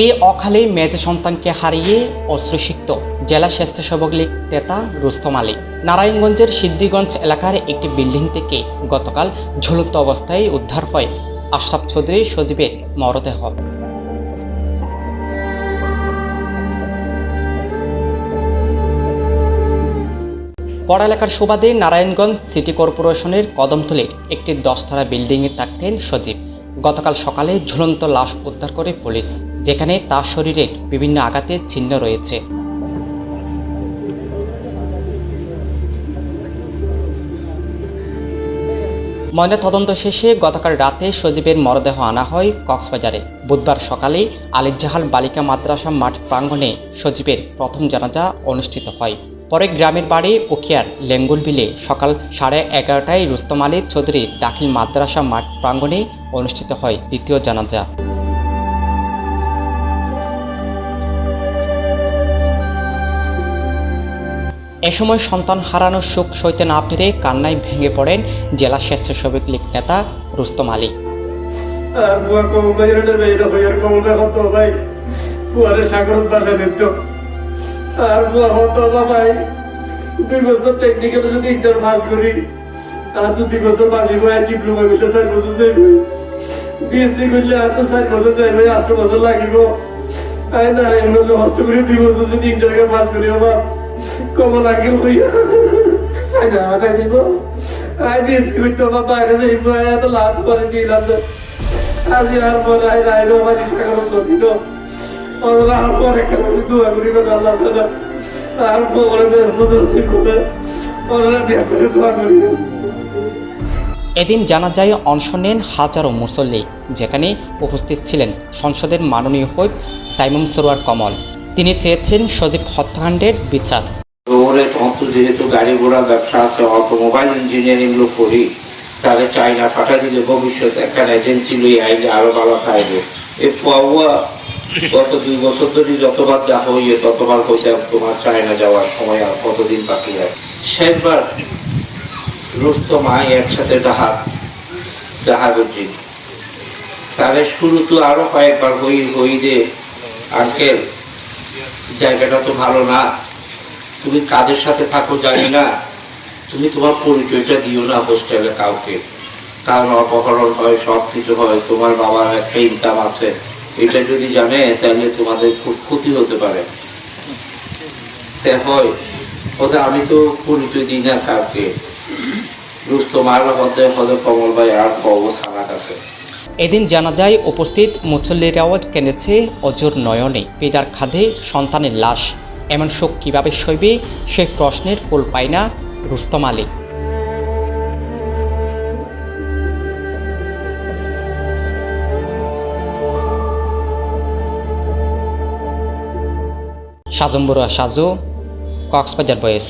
এই অকালে মেজ সন্তানকে হারিয়ে অশ্রুসিক্ত জেলা স্বেচ্ছাসেবক লীগ নেতা রুস্তম আলী নারায়ণগঞ্জের সিদ্ধিগঞ্জ এলাকার একটি বিল্ডিং থেকে গতকাল ঝুলন্ত অবস্থায় উদ্ধার হয় আশরাফ চৌধুরী সজীবের মরদেহ। পড়ালেখার সুবাদে নারায়ণগঞ্জ সিটি কর্পোরেশনের কদমতলির একটি দশতলা বিল্ডিংয়ে থাকতেন সজীব। গতকাল সকালে ঝুলন্ত লাশ উদ্ধার করে পুলিশ, যেখানে তার শরীরের বিভিন্ন আঘাতের চিহ্ন রয়েছে। ময়না তদন্ত শেষে গতকাল রাতে সজীবের মরদেহ আনা হয় কক্সবাজারে। বুধবার সকালে আলিজাহাল বালিকা মাদ্রাসা মাঠ প্রাঙ্গণে সজীবের প্রথম জানাজা অনুষ্ঠিত হয়। পরে গ্রামের বাড়ি উখিয়ার লেঙ্গুল বিলে সকাল সাড়ে এগারোটায় রুস্তম আলী চৌধুরীর দাখিল মাদ্রাসা মাঠ প্রাঙ্গণে অনুষ্ঠিত হয় দ্বিতীয় জানাজা। এ সময় সন্তান হারানোর সুখ সইতে না পেরে কান্নায় ভেঙে পড়েন জেলা স্বেচ্ছাসেবক লীগ নেতা রুস্তম আলী। আর বুয়া কমল ভাই এটা আর কমল হতো ভাই? ফুয়ারে সাগরত বাসা দিত আর বুয়া হতো ভাই দুই বছর টেকনিক্যাল যদি ইন্টার পাস করি আর দু দুই বছর বাজি ভাই ডিপ্লোমা করলে চার বছর যাইব বিএসসি করলে আর তো চার বছর যাইব আষ্ট বছর লাগিব। আই না এমন হস্ত করে দুই বছর যদি ইন্টারকে পাস করি আমার কমল আগে হইয়া। সাইনা হাঁটাই দিব। আই বিএসসি করতে আমার বাইরে যাইব এত লাভ করে দিলাম তো আজি আর পরে আই রাইলো আমার সাগর দিল। ওরা আর পরে কেন দোয়া করিবে আল্লাহ তাআলা আর পরে ব্যস্ত করে ওরা বিয়ে করে দোয়া করিবে এদিন জানা যায় অংশ নেন হাজারো মুসল্লি যেখানে উপস্থিত ছিলেন সংসদের মাননীয় হুইপ সাইমুম সরোয়ার কমল। তিনি চেয়েছেন সদীপ হত্যাকাণ্ডের বিচার। শহরে যেহেতু গাড়ি ঘোড়া ব্যবসা আছে অটোমোবাইল ইঞ্জিনিয়ারিংগুলো করি তাহলে চাইনা ফাটা দিলে ভবিষ্যতে একটা এজেন্সি লই আইলে আরও ভালো খাইবে এই পাওয়া গত দুই বছর ধরে যতবার দেখা হইয়ে, ততবার হইতাম তোমার চায়না যাওয়ার সময় আর কতদিন বাকি আছে? শেষবার রুস্তম আই একসাথে ডাহাত উচিত তাহলে শুরু তো আরও কয়েকবার হই হই দে, আঙ্কেল, জায়গাটা তো ভালো না। তুমি কাদের সাথে থাকো জানি না। তুমি তোমার পরিচয়টা দিও না হোস্টেলে কাউকে। কারণ অপহরণ হয় সব কিছু হয়, তোমার বাবার একটা ইনকাম আছে। এটা যদি জানে, তাহলে তোমাদের খুব ক্ষতি হতে পারে। হয়। আমি তো পরিচয় দিই না কাউকে। এদিন জানা যায় উপস্থিত মুসল্লিরাও কেনেছে অজুর নয়নে। পিতার খাদে সন্তানের লাশ। এমন শোক কীভাবে সইবে, সে প্রশ্নের কোল পায় না রুস্তম আলী। সাজম্বুরা সাজু কক্সবাজার বয়েস